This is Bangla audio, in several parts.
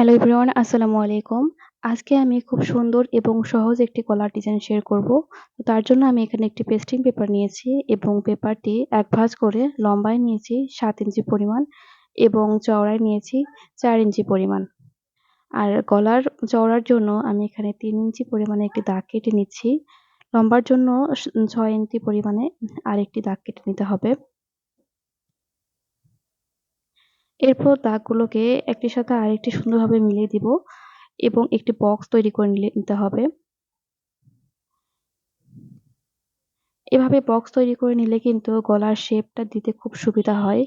হ্যালো এভরিওয়ান আসসালামু আলাইকুম আজকে আমি খুব সুন্দর এবং সহজ একটি কলার ডিজাইন শেয়ার করব। তো তার জন্য আমি এখানে একটি পেস্টিং পেপার নিয়েছি এবং পেপারটি এক ভাঁজ করে লম্বায় নিয়েছি সাত ইঞ্চি পরিমাণ এবং চওড়ায় নিয়েছি চার ইঞ্চি পরিমাণ। আর গলার চওড়ার জন্য আমি এখানে তিন ইঞ্চি পরিমাণে একটি দাগ কেটে নিচ্ছি। লম্বার জন্য ছয় ইঞ্চি পরিমাণে আরেকটি দাগ কেটে নিতে হবে। এরপর দাগগুলোকে একটির সাথে আরেকটি সুন্দরভাবে মিলিয়ে দিব এবং একটি বক্স তৈরি করে নিতে হবে। এভাবে বক্স তৈরি করে নিলে কিন্তু গলার শেপটা দিতে খুব সুবিধা হয়।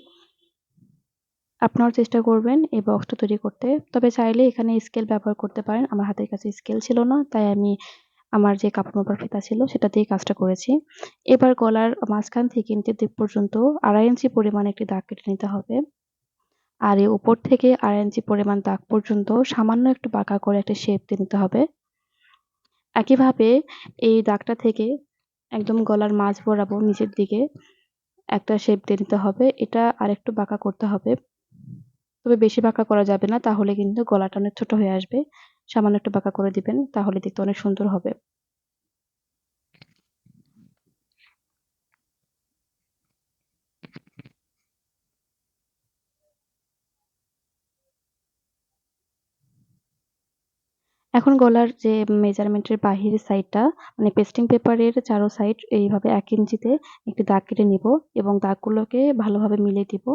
আপনারাও চেষ্টা করবেন এই বক্সটা তৈরি করতে। তবে চাইলে এখানে স্কেল ব্যবহার করতে পারেন। আমার হাতের কাছে স্কেল ছিল না, তাই আমি আমার যে কাপড় মাপার ফিতা ছিল, সেটা দিয়ে কাজটা করেছি। এবার গলার মাঝখান থেকে নিচের দিক পর্যন্ত আড়াই ইঞ্চি পরিমাণ একটি দাগ কেটে নিতে হবে। আর এই উপর থেকে আড়াই ইঞ্চি পরিমাণ দাগ পর্যন্ত সামান্য একটু বাঁকা করে একটা শেপ দিয়ে নিতে হবে। একইভাবে এই দাগটা থেকে একদম গলার মাছ বরাবর নিচের দিকে একটা শেপ দিয়ে নিতে হবে। এটা আর একটু বাঁকা করতে হবে। তবে বেশি বাঁকা করা যাবে না, তাহলে কিন্তু গলাটা অনেক ছোট হয়ে আসবে। সামান্য একটু বাঁকা করে দিবেন, তাহলে দেখতে অনেক সুন্দর হবে। এখন গলার যে মেজারমেন্টের বাহিরের সাইডটা মানে পেস্টিং পেপারের চারো সাইড এইভাবে এক ইঞ্চিতে একটি দাগ কেটে নিব এবং দাগগুলোকে ভালোভাবে মিলিয়ে দিব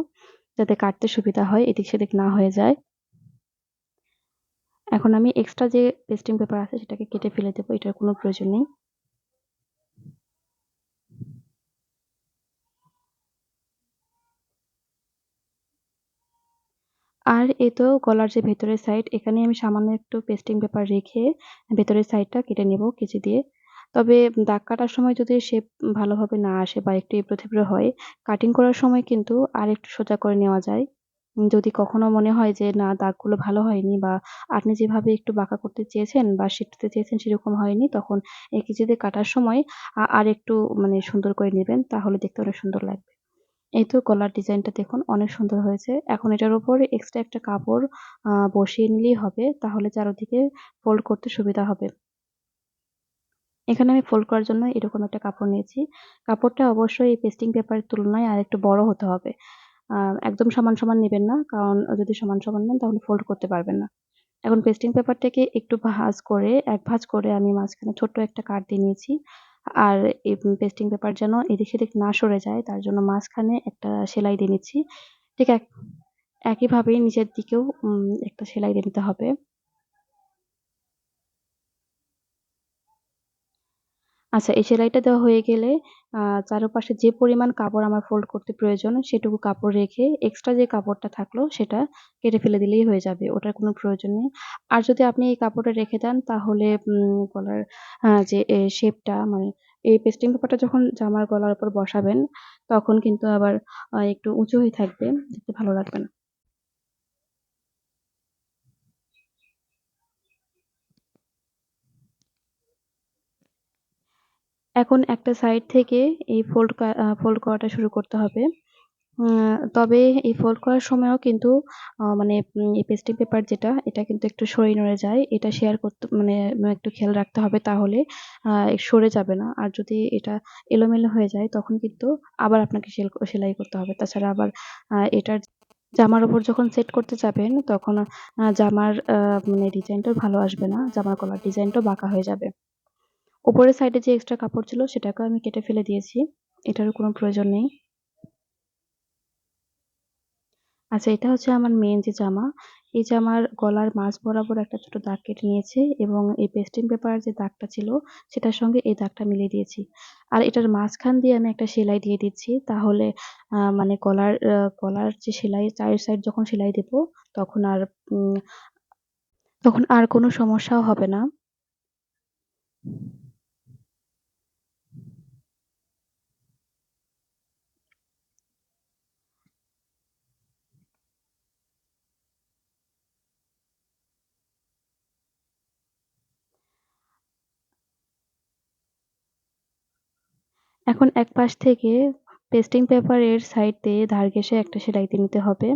যাতে কাটতে সুবিধা হয়, এদিক সেদিক না হয়ে যায়। এখন আমি এক্সট্রা যে পেস্টিং পেপার আছে সেটাকে কেটে ফেলে দেবো, এটার কোনো প্রয়োজন নেই। আর এ তো গলার যে ভেতরের সাইড এখানে আমি সামান্য একটু পেস্টিং পেপার রেখে ভেতরের সাইডটা কেটে নেব কেচি দিয়ে। তবে দাগ কাটার সময় যদি শেপ ভালোভাবে না আসে বা একটু এবড়ো থেবড়ো হয় কাটিং করার সময় কিন্তু আর একটু সোজা করে নেওয়া যায়। যদি কখনো মনে হয় যে না, দাগগুলো ভালো হয়নি বা আপনি যেভাবে একটু বাঁকা করতে চেয়েছেন বা শিখতে চেয়েছেন সেরকম হয়নি, তখন এই কেচিতে কাটার সময় আর একটু মানে সুন্দর করে নেবেন, তাহলে দেখতে অনেক সুন্দর লাগবে। এই তো গলার ডিজাইনটা দেখুন, অনেক সুন্দর হয়েছে। এখন এটার উপর এক্সট্রা একটা কাপড় বসিয়ে নিলেই হবে, তাহলে চারোদিকে ফোল্ড করতে সুবিধা হবে। এখানে আমি ফোল্ড করার জন্য এরকম একটা কাপড় নিয়েছি। কাপড়টা অবশ্যই এই পেস্টিং পেপারের তুলনায় আর একটু বড় হতে হবে। একদম সমান সমান নেবেন না, কারণ যদি সমান সমান নেন তাহলে ফোল্ড করতে পারবেন না। এখন পেস্টিং পেপারটাকে একটু ভাঁজ করে, এক ভাঁজ করে আমি মাঝখানে ছোট্ট একটা কাট দিয়ে নিয়েছি। আর এই পেস্টিং পেপার যেন এদিক সেদিক না সরে যায়, তার জন্য মাঝখানে একটা সেলাই দিয়ে নিচ্ছি। ঠিক এক একইভাবে নিচের দিকেও একটা সেলাই দিয়ে নিতে হবে। আচ্ছা এই সেলাইটা দেওয়া হয়ে গেলে চারপাশে যে পরিমাণ কাপড় আমার ফোল্ড করতে প্রয়োজন, সেটুকু কাপড় রেখে এক্সট্রা যে কাপড়টা থাকল, সেটা কেটে ফেলে দিলেই হয়ে যাবে, ওটার কোনো প্রয়োজন নেই। আর যদি আপনি এই কাপড়টা রেখে দেন, তাহলে গলার যে শেপটা মানে এই পেস্টিং পেপারটা যখন জামার গলার উপর বসাবেন, তখন কিন্তু আবার একটু উঁচু হয়ে থাকবে, দেখতে ভালো লাগবে না। এখন একটা সাইড থেকে এই ফোল্ড ফোল্ড করাটা শুরু করতে হবে। তবে এই ফোল্ড করার সময়ও কিন্তু মানে এই পেস্টিং পেপার যেটা, এটা কিন্তু একটু সরে নড়ে যায়। এটা শেয়ার করতে মানে একটু খেয়াল রাখতে হবে তাহলে সরে যাবে না। আর যদি এটা এলোমেলো হয়ে যায়, তখন কিন্তু আবার আপনাকে সেলাই করতে হবে। তাছাড়া আবার এটার জামার ওপর যখন সেট করতে যাবেন, তখন জামার মানে ডিজাইনটাও ভালো আসবে না। জামার গলার ডিজাইনটাও বাঁকা হয়ে যাবে। উপরের সাইডে যে এক্সট্রা কাপড় ছিল, সেটাকেও আমি কেটে ফেলে দিয়েছি। এটারও কোনো প্রয়োজন নেই। আচ্ছা এটা হচ্ছে আমার মেন যে জামা। এই জামার গলার মাঝ বরাবর একটা ছোট দাগ কেটে নিয়েছে এবং এই পেস্টিং পেপারের যে দাগটা ছিল, সেটার সঙ্গে এই দাগটা মিলিয়ে দিয়েছি। আর এটার মাঝখান দিয়ে আমি একটা সেলাই দিয়ে দিচ্ছি। তাহলে মানে গলার গলার যে সেলাই, চায়ের সাইড যখন সেলাই দেব, তখন আর তখন আর কোনো সমস্যাও হবে না। এখন এক পাশ থেকে পেস্টিং পেপারের সাইড দিয়ে ধার ঘেঁষে একটা সেলাই দিয়ে নিতে হবে।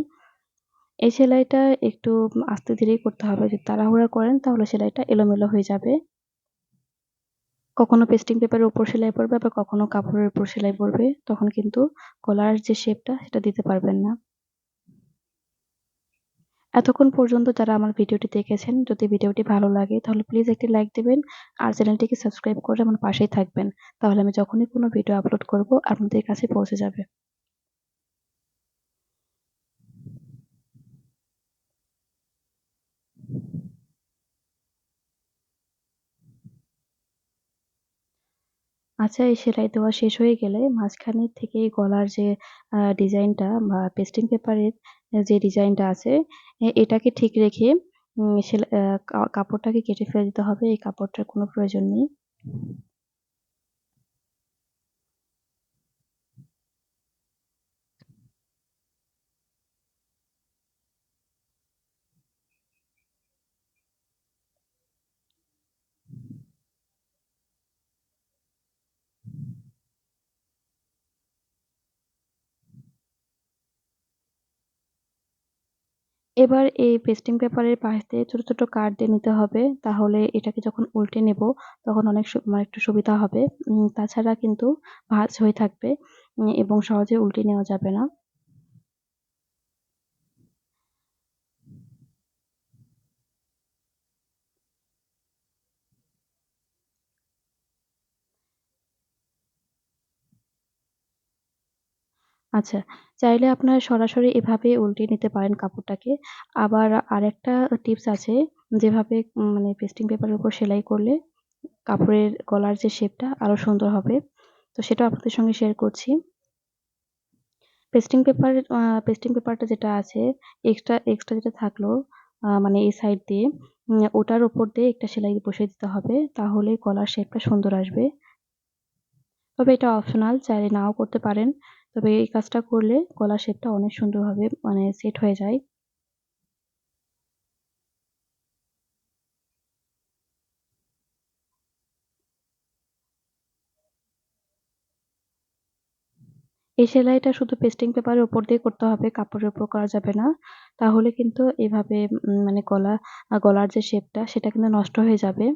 এই সেলাইটা একটু আস্তে ধীরেই করতে হবে। যদি তাড়াহুড়া করেন তাহলে সেলাইটা এলোমেলো হয়ে যাবে। কখনো পেস্টিং পেপারের উপর সেলাই পড়বে আবার কখনো কাপড়ের উপর সেলাই পড়বে। তখন কিন্তু কলার যে শেপটা সেটা দিতে পারবেন না। এতক্ষণ পর্যন্ত যারা আমার ভিডিওটি দেখেছেন, যদি ভিডিওটি ভালো লাগে, তাহলে প্লিজ একটি লাইক দেবেন আর চ্যানেলটিকে সাবস্ক্রাইব করে আমার পাশেই থাকবেন। তাহলে আমি যখনই কোনো ভিডিও আপলোড করব, আপনাদের কাছে পৌঁছে যাবে। আচ্ছা এই সেলাই দেওয়া শেষ হয়ে গেলে মাঝখানের থেকে গলার যে ডিজাইনটা বা পেস্টিং পেপারের যে ডিজাইনটা আছে এটাকে ঠিক রেখে সেলাই কাপড়টাকে কেটে ফেলে দিতে হবে। এই কাপড়টার কোনো প্রয়োজন নেই। এবার এই পেস্টিং পেপারের পাশ দিয়ে ছোট, ছোট কাট দিয়ে নিতে হবে। তাহলে এটাকে যখন উল্টে নেব তখন অনেক মানে একটু সুবিধা হবে। তাছাড়া কিন্তু ভাঁজ হয়ে থাকবে এবং সহজে উল্টে নেওয়া যাবে না। আচ্ছা, চাইলে আপনারা সরাসরি এভাবে উল্টিয়ে নিতে পারেন কাপড়টাকে। আবার আরেকটা টিপস আছে যেভাবে মানে পেস্টিং পেপারের উপর সেলাই করলে কাপড়ের গলার যে শেপটা আরও সুন্দর হবে। তো সেটাও আপনাদের সঙ্গে শেয়ার করছি। পেস্টিং পেপার পেস্টিং পেপারটা যেটা আছে এক্সট্রা এক্সট্রা যেটা থাকল মানে এই সাইড দিয়ে ওটার উপর দিয়ে একটা সেলাই বসিয়ে দিতে হবে। তাহলে গলার শেপটা সুন্দর আসবে। তবে এটা অপশনাল চাইলে নাও করতে পারেন। তবে এই কাজটা করলে গলার শেপটা অনেক সুন্দরভাবে মানে সেট হয়ে যায়। এই সেলাইটা শুধু পেস্টিং পেপারের উপর দিয়ে করতে হবে, কাপড়ের উপর করা যাবে না। তাহলে কিন্তু এভাবে মানে গলা গলার যে শেপটা সেটা কিন্তু নষ্ট হয়ে যাবে।